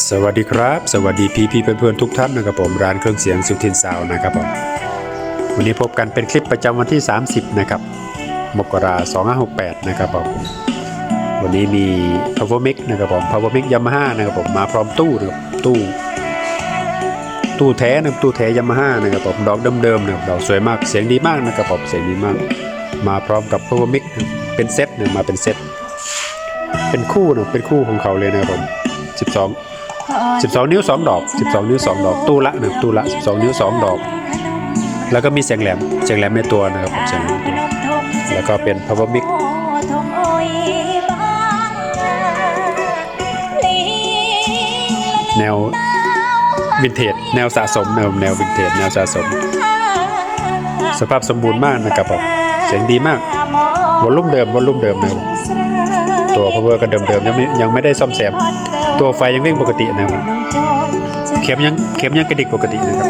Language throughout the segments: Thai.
สวัสดีครับ สวัสดีพี่พี่ๆเพื่อนๆทุกท่านนะครับผมร้านเครื่องเสียงสุทินซาวนะครับผมวันนี้พบกันเป็นคลิปประจำวันที่ 30 นะครับมกราคม2568นะครับผมวันนี้มี power mic นะครับผม power mic Yamaha นะครับผมมาพร้อมตู้นะครับตู้ ตู้แท้นะตู้แท้ยามาฮ่านะครับผมดอกเดิมๆนะครับดอกสวยมากเสียงดีมากนะครับผมเสียงดีมาก มาพร้อมกับ power mic นะครับเป็นเซตนะมาเป็นเซตเป็นคู่นะเป็นคู่ของเขาเลยนะครับผม12 12 นิ้ว 2 ดอก 12 นิ้ว 2 ดอก ตู้ละนะครับตู้ละ 12 นิ้ว 2 ดอก แล้วก็มีเสียงแหลม เสียงแหลมในตัวนะครับผมเสียงแหลมตัวแล้วก็เป็น power mic แนววินเทจ แนวสะสม แนวแนววินเทจ แนวสะสม สภาพสมบูรณ์มากนะครับผมเสียงดีมากวอลลุ่มเดิมวอลลุ่มเดิมนะครับตัว power ก็เดิมๆยังไม่ยังไม่ได้ซ่อมแซม ตัวไฟยังวิ่งปกตินะครับเข็มยังเข็มยังกระดิกปกตินะครับ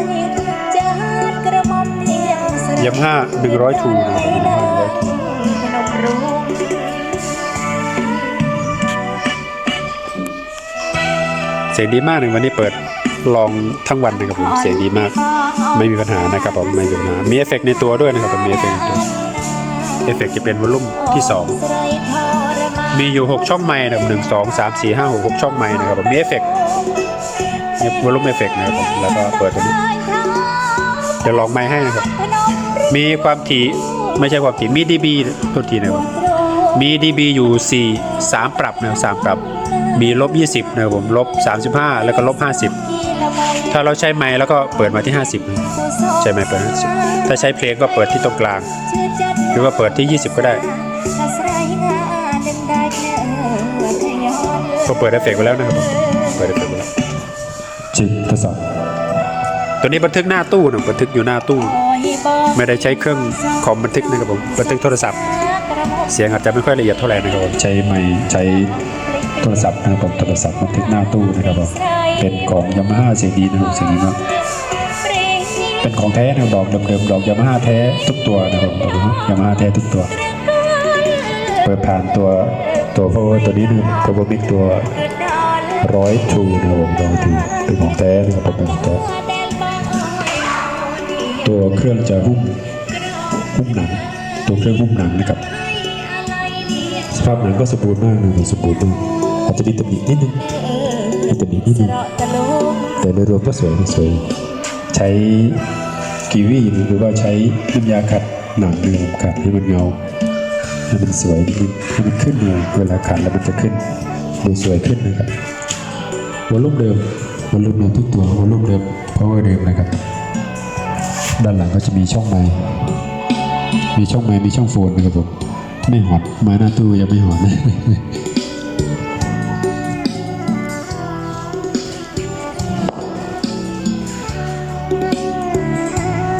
ยำห้าหนึ่งร้อยทูนะครับยำห้าร้อยทูเสียงดีมากเลยวันนี้เปิดลองทั้งวันนะครับผมเสียงดีมาก ไม่มีปัญหานะครับผมไม่มีปัญหามีเอฟเฟกต์ในตัวด้วยนะครับผมมีเอฟเฟกต์ในตัวเอฟเฟกต์จะเป็นวอลลุ่มที่2 มีอยู่ 6 ช่องไมค์นะครับหนึ่งสองสามสี่ห้าหกหกช่องไมค์นะครับผมมีเอฟเฟกต์มีวอลลุ่มเอฟเฟกต์นะครับผมแล้วก็เปิดตัวนี้เดี๋ยวลองไมค์ให้นะครับ มีความถี่ไม่ใช่ความถี่มี dB โทษทีนะครับมี dB อยู่ 4 3 ปรับนะครับ3ปรับ มีลบ 20นะครับผมลบ 35 แล้วก็ลบ 50 ถ้าเราใช้ไมค์แล้วก็เปิดมาที่ 50นะครับใช้ไมค์เปิด50ถ้าใช้เพลงก็เปิดที่ตรงกลาง หรือว่าเปิดที่ 20 ก็ได้ก็เปิดเอฟเฟกต์ไปแล้วนะครับผมเปิดเอฟเฟกต์ไปแล้วจิทดสอบตัวนี้บันทึกหน้าตู้นะบันทึกอยู่หน้าตู้ ไม่ได้ใช้เครื่องคอมบันทึกนะครับผมบันทึกโทรศัพท์ เสียงอาจจะไม่ค่อยละเอียดเท่าไหร่นะครับผมใช้ไมค์ใช้โทรศัพท์นะครับผมโทรศัพท์บันทึกหน้าตู้นะครับผม เป็นของยามาฮ่าเสียงดีนะครับเสียงดีมากเป็นของแท้นะดอกเดิมๆดอกยามาฮ่าแท้ทุกตัวนะครับผมยามาฮ่าแท้ทุกตัว เปิดผ่านตัวตัวเพราะว่าตัวนี้นะครับตัวมิกตัวร้อยทูนะครับผมร้อยทูเป็นของแท้นะครับผมเป็นของแท้ตัวเครื่องจะหุ้มหุ้มหนังตัวเครื่องหุ้มหนังนะครับสภาพหนังก็สมบูรณ์มากนะครับสมบูรณ์มากอาจจะมีตำหนินิดนึง มีตำหนินิดนึงแต่โดยรวมก็สวยสวย ใช้กีวีหรือว่าใช้น้ำยาขัดหนังนะครับขัดให้มันเงาให้มันสวยดีให้มันขึ้นเลยเวลาขัดแล้วมันจะขึ้นดูสวยขึ้นนะครับวอลลุ่มเดิมวอลลุ่มเดิมทุกตัววอลลุ่มเดิม power เดิมนะครับ ด้านหลังก็จะมีช่องไมค์มีช่องไมค์มีช่องโฟนนะครับผมไม่หอดมาหน้าตู้ยังไม่หอดนะ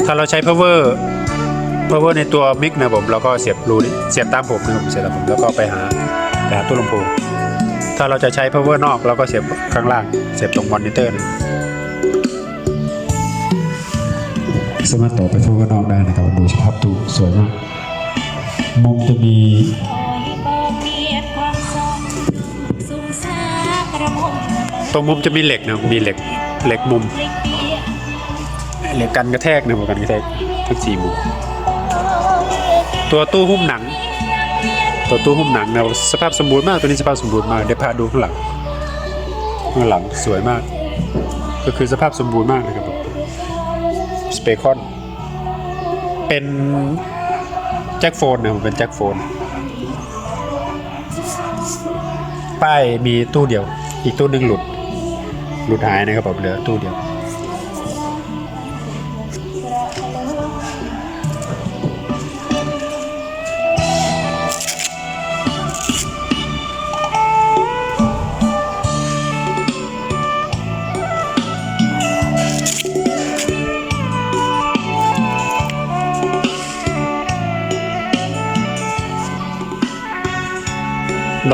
ถ้าเราใช้ power power ในตัวมิกนะผมเราก็เสียบรูนี่เสียบตามผมนะครับเสียบตามผมแล้วก็ไปหาไปหาตู้ลำโพงถ้าเราจะใช้ power นอกเราก็เสียบข้างล่างเสียบตรงมอนิเตอร์นะสามารถต่อไป power นอกได้นะครับดูสภาพตู้สวยมากมุมจะมีตรงมุมจะมีเหล็กนะมีเหล็กเหล็กมุมเหล็กกันกระแทกนะผมกันกระแทกทั้งสี่มุมตัวตู้หุ้มหนัง ตัวตู้หุ้มหนังนะสภาพสมบูรณ์มากตัวนี้สภาพสมบูรณ์มากเดี๋ยวพาดูข้างหลังข้างหลังสวยมาก ก็คือสภาพสมบูรณ์มากนะครับสเปคอนเป็นแจ็คโฟนนะเป็นแจ็คโฟนป้ายมีตู้เดียว อีกตู้หนึ่งหลุด หลุดหายนะครับผมเหลือตู้เดียว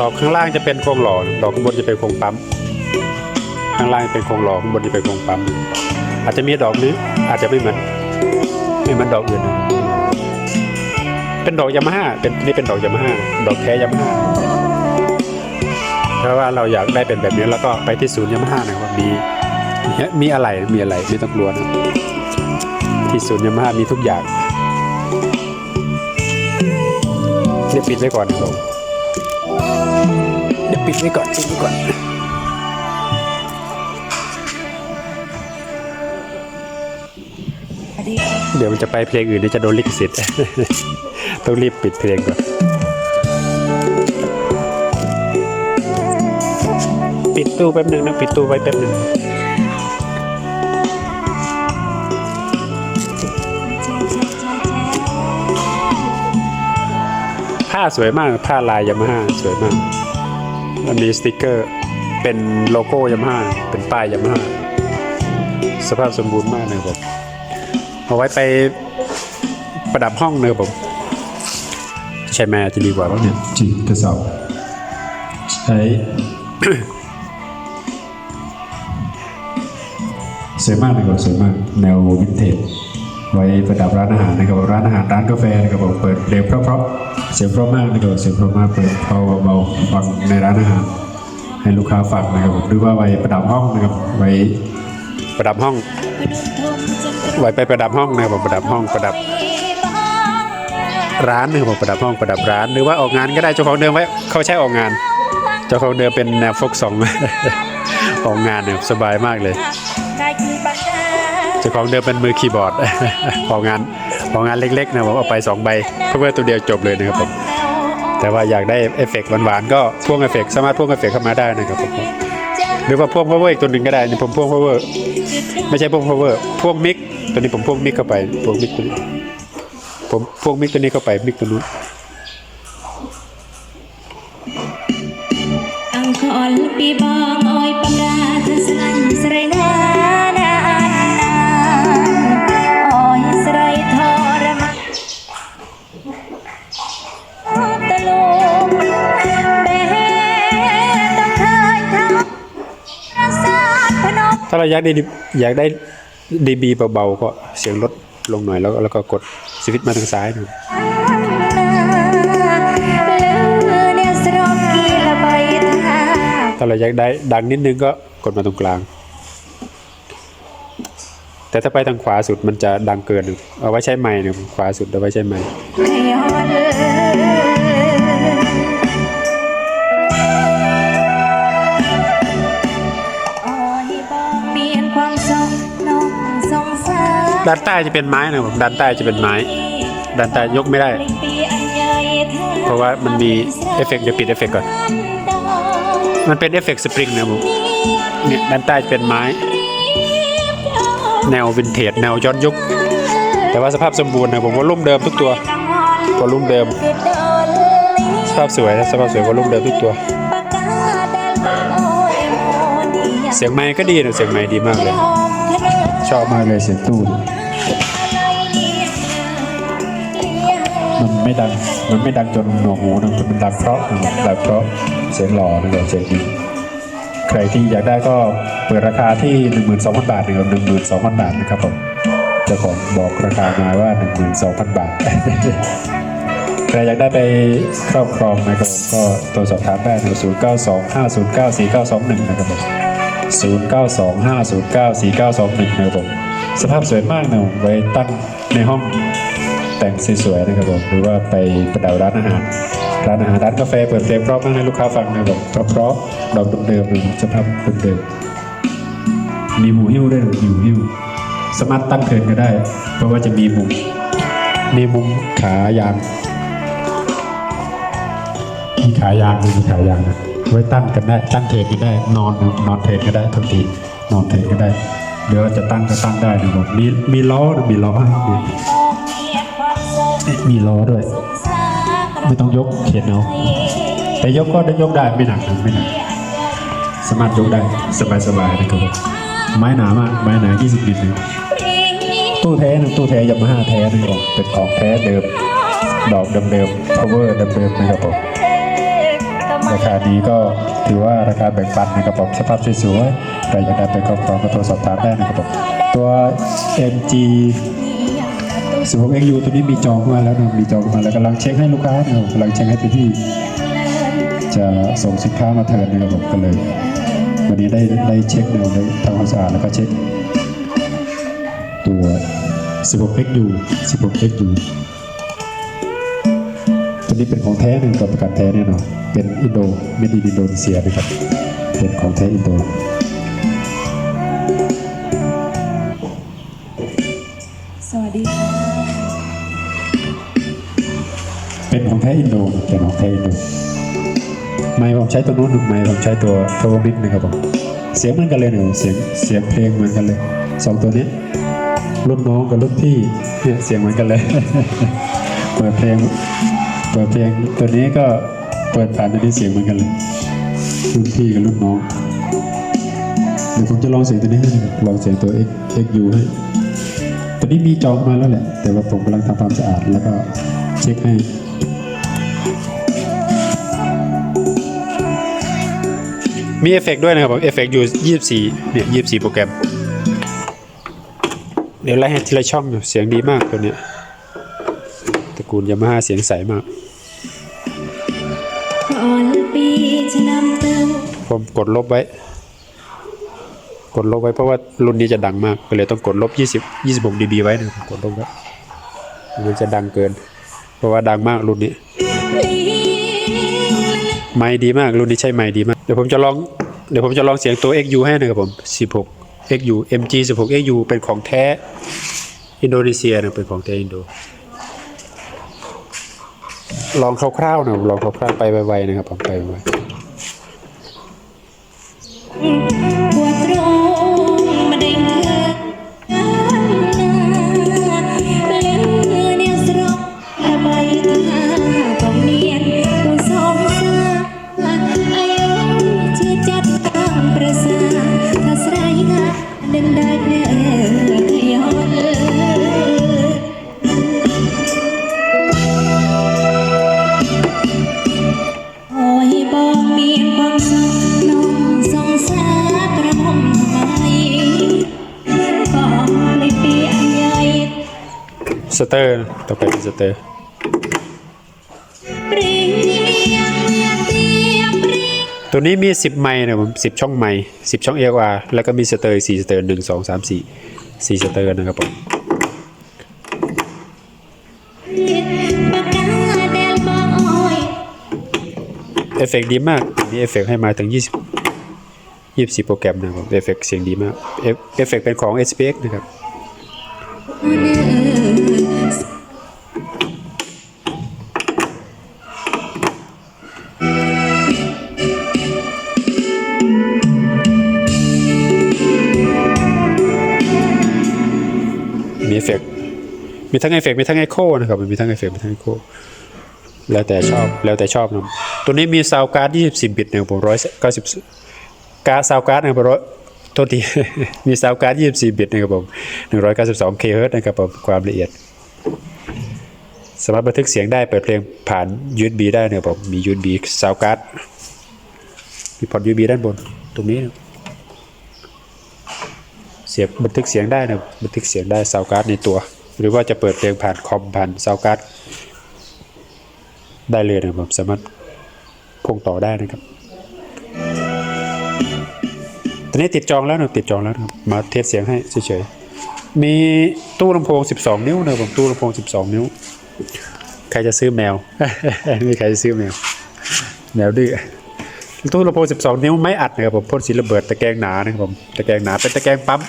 ดอกข้างล่างจะเป็นโครงหล่อ ดอกข้างบนจะเป็นโครงปั๊ม ข้างล่างเป็นโครงหล่อข้างบนจะเป็นโครงปั๊ม อาจจะมีดอกนี้อาจจะไม่เหมือนไม่เหมือนดอกอื่น เป็นดอกยามาฮ่า เป็นนี่เป็นดอกยามาฮ่า ดอกแท้ยามาฮ่าเพราะว่าเราอยากได้เป็นแบบนี้แล้วก็ไปที่ศูนย์ยามาฮ่านะครับมีมีอะไร มีอะไรไม่ต้องกลัวนะที่ศูนย์ยามาฮ่ามีทุกอย่างเดี๋ยวปิดไว้ก่อนครับผม ปิดไว้ก่อนปิดไว้ก่อนเดี๋ยวมันจะไปเพลงอื่นเดี๋ยวจะโดนลิขสิทธิ์ต้องรีบปิดเพลงก่อนปิดตู้แป๊บหนึ่งนะปิดตู้ไว้แป๊บหนึ่งผ้าสวยมากผ้าลายยามาฮ่าสวยมาก แล้วมีสติกเกอร์เป็นโลโก้ยามาฮ่าเป็นป้ายยามาฮ่าสภาพสมบูรณ์มากเลยครับเอาไว้ไปประดับห้องนะครับผมใช่ไหมจะดีกว่าป่ะเนี่ยจีกระสอบใช้สวยมากเลยครับสวยมากแนววินเทจไว้ประดับร้านอาหารนะครับร้านอาหารร้านกาแฟนะครับผมเปิดเพลงเพราะ เสียงเพราะมากนะครับเสียงเพราะมากเปิดเบาเบาๆฟังในร้านอาหารให้ลูกค้าฟังนะครับผมหรือว่าไว้ประดับห้องนะครับไว้ประดับห้อง ไว้ไปประดับห้องนะครับผมประดับห้องประดับ ร้านนะครับผมประดับห้องประดับร้าน หรือว่าออกงานก็ได้เจ้าของเดิมไว้เขาใช้ออกงาน เจ้าของเดิมเป็นแนวโฟกซองออกงานเนี่ยสบายมากเลยเจ้าของเดิมเป็นมือคีย์บอร์ดออกงาน พองานเล็กๆนะผมเอาไป 2 ใบเพื่อตัวเดียวจบเลยนะครับผมแต่ว่าอยากได้เอฟเฟกหวานๆก็พ่วงเอฟเฟกสามารถพ่วงเอฟเฟกเข้ามาได้นะครับผมหรือว่าพ่วงพาวเวอร์อีกตัวหนึ่งก็ได้นี่ผมพ่วงพาวเวอร์ไม่ใช่พ่วงพาวเวอร์พ่วงมิกตัวนี้ผมพ่วงมิกเข้าไปพ่วงมิกตัวนี้ผมพ่วงมิกตัวนี้เข้าไปมิกตัวนู้นอังอนปีบองออยปังดาเสันสไรนะ ถ้าเราอยากได้อยากได้ดีบีเบาๆก็เสียงลดลงหน่อยแล้วแล้วก็กดสวิตช์มาทางซ้ายหน่อยถ้าเราอยากได้ดังนิดนึงก็กดมาตรงกลาง แต่ถ้าไปทางขวาสุดมันจะดังเกิน เอาไว้ใช้ไม้หนึ่งขวาสุดเอาไว้ใช้ไม้ ด้านใต้จะเป็นไม้นะผมด้านใต้จะเป็นไม้ ด้านใต้ยกไม่ได้ เพราะว่ามันมีเอฟเฟกต์เดี๋ยวปิดเอฟเฟกต์ก่อน มันเป็นเอฟเฟกต์สปริงนะครับเนี่ยด้านใต้จะเป็นไม้ แนววินเทจแนวย้อนยุค แต่ว่าสภาพสมบูรณ์นะผมว่าลุ่มเดิมทุกตัววอลุ่มเดิมสภาพสวยนะสภาพสวยวอลุ่มเดิมทุกตัว เสียงไม้ก็ดีนะเสียงไม้ดีมากเลย ชอบมากเลยเสียงตู้มันไม่ดัง มันไม่ดังจนหนวกหูนะมันดังเพราะดังเพราะเสียงหล่อนะครับเสียงดีใครที่อยากได้ก็เปิดราคาที่ 12,000 บาทนะครับ12,000 บาทนะครับผมเจ้าของบอกราคามาว่า 12,000 บาทใครอยากได้ไปครอบครองนะครับผมก็โทรสอบถามได้นะครับ0 9 2 5 0 9 4 9 2 1นะครับผม0 9 2 5 0 9 4 9 2 1นะครับผมสภาพสวยมากนะไว้ตั้งในห้องแต่งสวยๆนะครับผมหรือว่าไปประดับร้านอาหารร้านอาหารร้านกาแฟเปิดเพลงเพราะมากให้ลูกค้าฟังนะครับผมเพราะๆดอกเดิมๆสภาพเดิมๆมีหูหิ้วด้วยนะมีหูหิ้วสามารถตั้งเทินก็ได้ เพราะว่าจะมีมุมมีมุมขายางมีขายางมีขายางนะ ไว้ตั้งกันได้ตั้งเทรนกันได้ นอนนอนเทรนก็ได้ทันทีนอนเทรนก็ได้หรือว่าจะตั้งก็ตั้งได้นะครับมีมีล้อนะมีล้อให้มีล้อด้วย ไม่ต้องยกเขียนเอาแต่ยกก็ได้ยกได้ไม่หนักนะไม่หนักสามารถยกได้สบายๆนะครับผมไม้หนามากไม้หนา20มิลเลตู้แท้นะตู้แท้ยามาฮ่าแท้นะครับเป็นของแท้เดิมดอกเดิมๆ power เดิมๆนะครับผม ราคาดีก็ถือว่าราคาแบ่งปันนะครับผมสภาพสวยๆใครอยากได้ไปครอบครองก็โทรสอบถามได้นะครับผมตัว MG 16 XU ตัวนี้มีจองมาแล้วนะมีจองมาแล้วกำลังเช็คให้ลูกค้านะครับกำลังเช็คให้พี่ จะส่งสินค้ามาเทิร์นนะครับผมก็เลย วันนี้ได้ได้เช็คดูได้ทำความสะอาดแล้วก็เช็ค ตัว 16XU 16XU ตัว นี้เป็นของแท้หนึ่งกับประกันแท้แน่นอนเป็นอินโดไม่ดีอินโดนีเซียนะครับเป็นของแท้อินโดสวัสดีค่ะเป็นของแท้อินโดนะเป็นของแท้อินโดไมค์ผมใช้ตัวนู้นไมค์ผมใช้ตัวโทรมิกนะครับผมเสียงเหมือนกันเลยเนี่ยเสียงเสียงเพลงเหมือนกันเลยสองตัวเนี้ยรุ่นน้องกับรุ่นพี่เนี่ยเสียงเหมือนกันเลย เปิดเพลง เปิดเพลงตัวนี้ก็เปิดผ่านตัวนี้เสียงเหมือนกันเลยรุ่นพี่กับรุ่นน้องเดี๋ยวผมจะลองเสียงตัวนี้ให้นะครับลองเสียงตัว XU ให้ตัวนี้มีจองมาแล้วแหละ แต่ว่าผมกำลังทำความสะอาดแล้วก็เช็คให้มีเอฟเฟกต์ด้วยนะครับผมเอฟเฟกต์อยู่24เนี่ย24โปรแกรม เดี๋ยวไล่ให้ทีละช่องอยู่เสียงดีมากตัวเนี้ยตระกูลยามาฮ่าเสียงใสมาก มผมกดลบไว้ กดลบไว้เพราะว่ารุ่นนี้จะดังมากก็เลยต้องกดลบ 20 26 dB ไว้นะกดลบไว้มันจะดังเกิน เพราะว่าดังมากรุ่นนี้ไมค์ดีมากรุ่นนี้ใช้ไมค์ดีมาก เดี๋ยวผมจะลองเดี๋ยวผมจะลองเสียงตัว XU ให้นะครับผม 16 XU MG 16 XU เป็นของแท้อินโดนีเซียนะเป็นของแท้อินโดลองคร่าวๆนะลองคร่าวๆไปไวๆนะครับผมไปไว ๆ เตอร์ต่อไปเป็นสเตอร์เปรียงเมียเตียงเปรียงตัวนี้มี 10 ไมค์นะผม10ช่องไมค์10ช่อง AR แล้วก็มีสเตอร์4สเตอร์1 2 3 4 4สเตอร์นะครับผมปากกาแดงบอกอ้อยเอฟเฟกต์ดีมากมีเอฟเฟกต์ให้มาถึง 20 24 โปรแกรมนะครับเอฟเฟกต์เสียงดีมากเอฟเฟกต์เป็นของ SPX นะครับ มีทั้งเอฟเฟกต์มีทั้งเอโคนะครับมันมีทั้งเอฟเฟกต์มีทั้งเอโคแล้วแต่ชอบแล้วแต่ชอบนะตัวนี้มีซาวการ์ด24บิตนะครับผม190การซาวการ์ดนะครับผมร้อยโทษทีมีซาวการ์ด24บิตนะครับผม192เคเฮิรตนะครับผมความละเอียด สามารถบันทึกเสียงได้เปิดเพลงผ่าน USB ได้นะครับผมมี USB ซาวการ์ดมีพอร์ต USB ด้านบนตรงนี้นะเสียงบันทึกเสียงได้นะบันทึกเสียงได้ซาวการ์ดในตัว หรือว่าจะเปิดเพลงผ่านคอมผ่านซาวการ์ดได้เลยนะครับสามารถพ่วงต่อได้นะครับตอนนี้ติดจองแล้วนะติดจองแล้วนะครับมาเทสเสียงให้เฉยๆมีตู้ลำโพง 12 นิ้วนะผมตู้ลำโพง 12 นิ้ว ใครจะซื้อแมวไม่มีใครจะซื้อแมวแมวดื้อตู้ลำโพง 12 นิ้วไม่อัดนะครับผมพ่นสีระเบิดตะแกรงหนานะครับผมตะแกรงหนาเป็นตะแกรงปั๊ม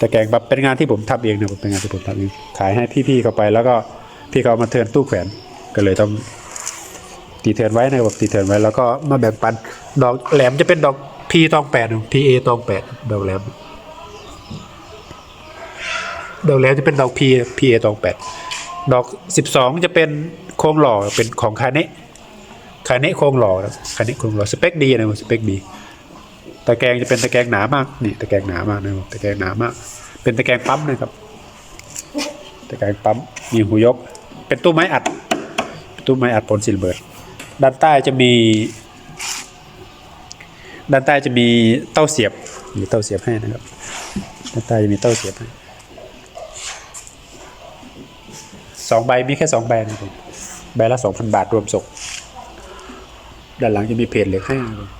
ตะแกรงปั๊มเป็นงานที่ผมทำเองนะผมเป็นงานที่ผมทำเองขายให้พี่ๆเขาไป แล้วก็พี่เขามาเทินตู้แขวนก็เลยต้องตีเทินไว้นะครับตีเทินไว้แล้วก็มาแบ่งปันดอกแหลมจะเป็นดอกพีตองแปดพีเอตองแปดดอกแหลมดอกแหลมจะเป็นดอกพีพีเอตองแปดดอก12จะเป็นโครงหล่อเป็นของคาเนะคาเนะโครงหล่อนะคาเนะโครงหล่อสเปคดีนะครับสเปคดี ตะแกรงจะเป็นตะแกรงหนามากนี่ตะแกรงหนามากนะครับตะแกรงหนามาก เป็นตะแกรงปั๊มนะครับ ตะแกรงปั๊มมีหูยก เป็นตู้ไม้อัด ตู้ไม้อัดผลซิลเบิร์ดด้านใต้จะมี ด้านใต้จะมีเต้าเสียบมีเต้าเสียบให้นะครับด้านใต้จะมีเต้าเสียบให้สองใบมีแค่สองใบนะครับใบละสองพันบาทรวมส่งด้านหลังจะมีเพจเหล็กให้นะครับ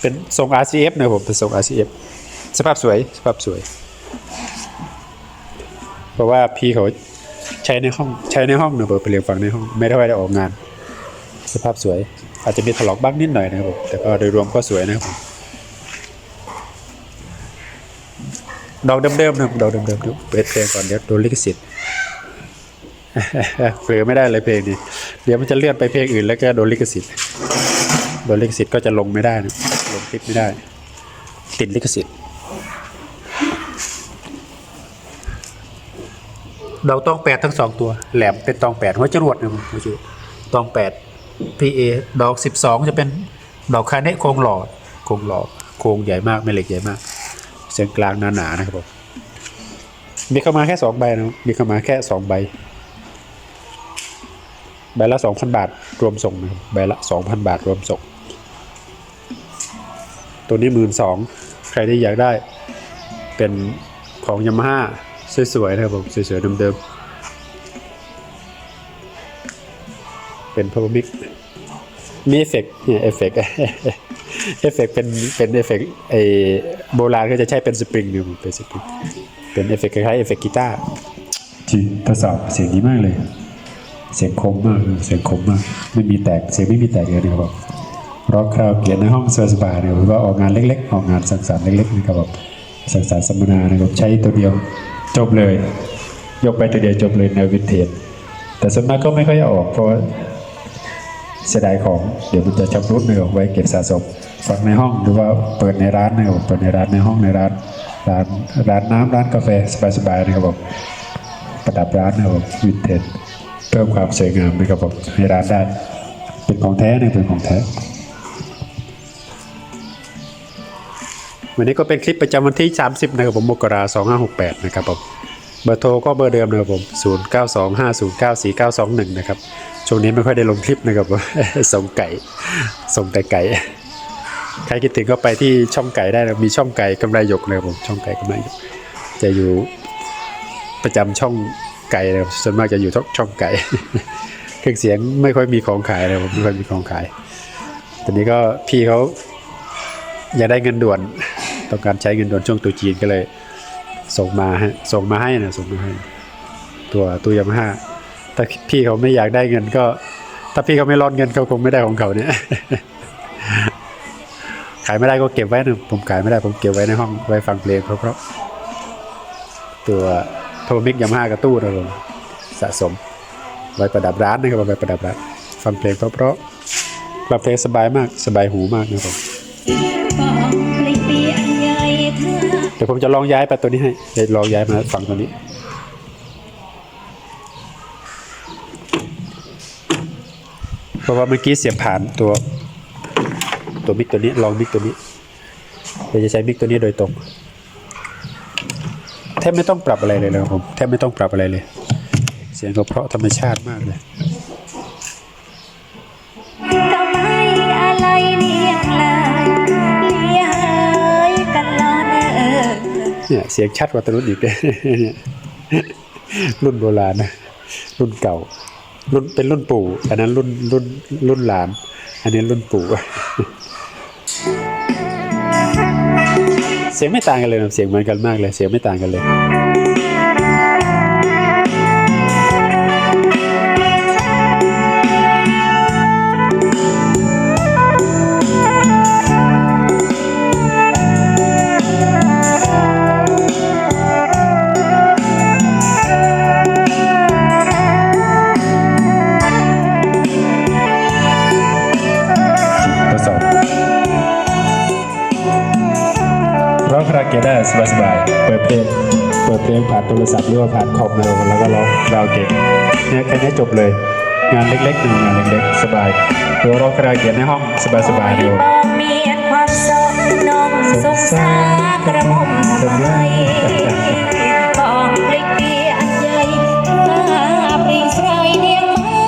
เป็นทรง RCF นะผมเป็นทรง RCF สภาพสวยสภาพสวย เพราะว่าพี่เขาใช้ในห้องใช้ในห้องเนะเปิดไปเรียงฟังในห้องไม่ได้ไว้ได้ออกงาน สภาพสวย อาจจะมีถลอกบ้างนิดหน่อยนะครับผมแต่ก็โดยรวมก็สวยนะครับผมดอกเดิมๆนะดอกเดิมๆดูเปิดเพลงก่อนเดี๋ยวโดนลิขสิทธิ์เผลอไม่ได้เลยเพลงนี้ เดี๋ยวมันจะเลื่อนไปเพลงอื่นแล้วก็โดนลิขสิทธิ์โดนลิขสิทธิ์ก็จะลงไม่ได้นะ ลงคลิปไม่ได้ ติดลิขสิทธิ์ดอกตองแปดทั้งสองตัว แหลมเป็นตองแปดหัวจรวดนะผมหัวจรวดตองแปด PA ดอกสิบสองจะเป็นดอกคาเนะโครงหล่อโครงหล่อโครงใหญ่มากไม่เหล็กใหญ่มาก เส้นกลางหนาๆนะครับผมมีเข้ามาแค่สองใบนะครับมีเข้ามาแค่สองใบ ใบละสองพันบาทรวมส่งนะครับใบละสองพันบาทรวมส่ง ตัวนี้หมื่นสองใครที่อยากได้ เป็นของยามาฮ่าสวยๆนะครับผมสวยๆเดิมๆเป็นพาวเมิกมีเอฟเฟกต์เนี่ยเอฟเฟกต์เอฟเฟกต์เป็นเป็นเอฟเฟกต์ไอโบราณก็จะใช้เป็นสปริงอยู่เป็นสปริงเป็นเอฟเฟกต์คล้ายๆเอฟเฟกต์กีตาร์ที่ทดสอบเสียงดีมากเลย เสียงคมมากเสียงคมมากไม่มีแตกเสียงไม่มีแตกเลยนะครับผม ร้องคราวเกียรในห้องสบายๆเนี่ยหรือว่าออกงานเล็ก ๆ ออกงานสังสรรค์เล็กๆนะครับผมสังสรรค์สัมมนานะครับใช้ตัวเดียวจบเลย ยกไปตัวเดียวจบเลยในวินเทจแต่ส่วนมากก็ไม่ค่อยอาออกเพราะเสียดายของเดี๋ยวมันจะชำรุดนะครับไว้เก็บสะสมฟังในห้องหรือว่าเปิดในร้านนะครับเปิดในร้านในห้องในร้านร้านร้านน้ำร้านกาแฟสบายๆนะครับผมประดับร้านนะครับผมวินเทจเพิ่มความสวยงามนะครับผมให้ร้านได้เป็นของแท้นะเป็นของแท้ วันนี้ก็เป็นคลิปประจำวันที่ 30นะครับผมมกราคม2568นะครับผมเบอร์โทรก็เบอร์เดิมนะครับผม 0925094921 นะครับ ช่วงนี้ไม่ค่อยได้ลงคลิปนะครับผมส่งไก่ส่งแต่ไก่ ใครคิดถึงก็ไปที่ช่องไก่ได้นะมีช่องไก่กำไรหยกนะครับผม ช่องไก่กำไรหยก จะอยู่ประจำช่องไก่นะครับส่วนมากจะอยู่ช่องไก่เครื่องเสียงไม่ค่อยมีของขายเลยผมไม่ค่อยมีของขาย ตอนนี้ก็พี่เขาอยากได้เงินด่วน ต้องการใช้เงินด่วนช่วงตุจีนก็เลย ส่งมาฮะส่งมาให้นะส่งมาให้ ตัวตัวยามาฮ่าถ้าพี่เขาไม่อยากได้เงินก็ ถ้าพี่เขาไม่รอนเงินเขาคงไม่ได้ของเขาเนี่ยขายไม่ได้ก็เก็บไว้นะผมขายไม่ได้ผมเก็บไว้ในห้องไว้ฟังเพลงเพราะๆตัวโทมิกยามาฮ่ากับตู้นะผมสะสม ไว้ประดับร้านนะครับไว้ประดับร้านฟังเพลงเพราะๆฟังเพลงสบายมากสบายหูมากนะครับ ดี๋ยวผมจะลองย้ายไปตัวนี้ให้เดี๋ยวลองย้ายมาฝั่งตัวนี้เพราะว่าเมื่อกี้เสียบผ่านตัวตัวมิกตัวนี้ลองมิกตัวนี้เดี๋ยวจะใช้มิกตัวนี้โดยตรงแทบไม่ต้องปรับอะไรเลยนะครับผมแทบไม่ต้องปรับอะไรเลย เสียงก็เพราะธรรมชาติมากเลย เนี่ยเสียงชัดกว่าตรุ่นอีกเนี่ยรุ่นโบราณนะรุ่นเก่า รุ่นเป็นรุ่นปู่ อันนั้นรุ่นรุ่นรุ่นหลาน อันนี้รุ่นปู่ เสียงไม่ต่างกันเลยนะเสียงเหมือนกันมากเลย เสียงไม่ต่างกันเลย ร้องคาราโอเกะได้สบายๆเปิดเพลงเปิดเพลงผ่านโทรศัพท์หรือว่าผ่านคอมเราแล้วก็ร้องคาราโอเกะเนี่ยแค่นี้จบเลย งานเล็กๆหนึ่งงานเล็กๆ สบายตัวร้องคาราโอเกะในห้องสบายๆเดียวบอกเมียนความสมน้องสงสารกระหม่อมทำไมบอกปลีกเปลี่ยนใหญ่ว่าปลีกใส่เนียงมา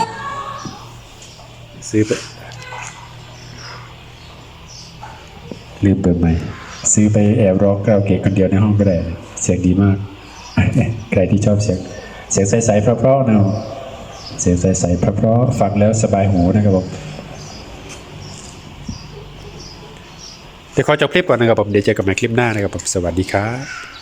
ซื้อไปลืมเปิดใหม่ ซื้อไปแอบร้องคาราโอเกะคนเดียวในห้องก็ได้ เสียงดีมาก ใครที่ชอบเสียง เสียงใสๆเพราะๆนะเสียงใสๆเพราะๆฟังแล้วสบายหูนะครับผมเดี๋ยวขอจบคลิปก่อนนะครับผมเดี๋ยวเจอกันใหม่คลิปหน้านะครับผมสวัสดีครับ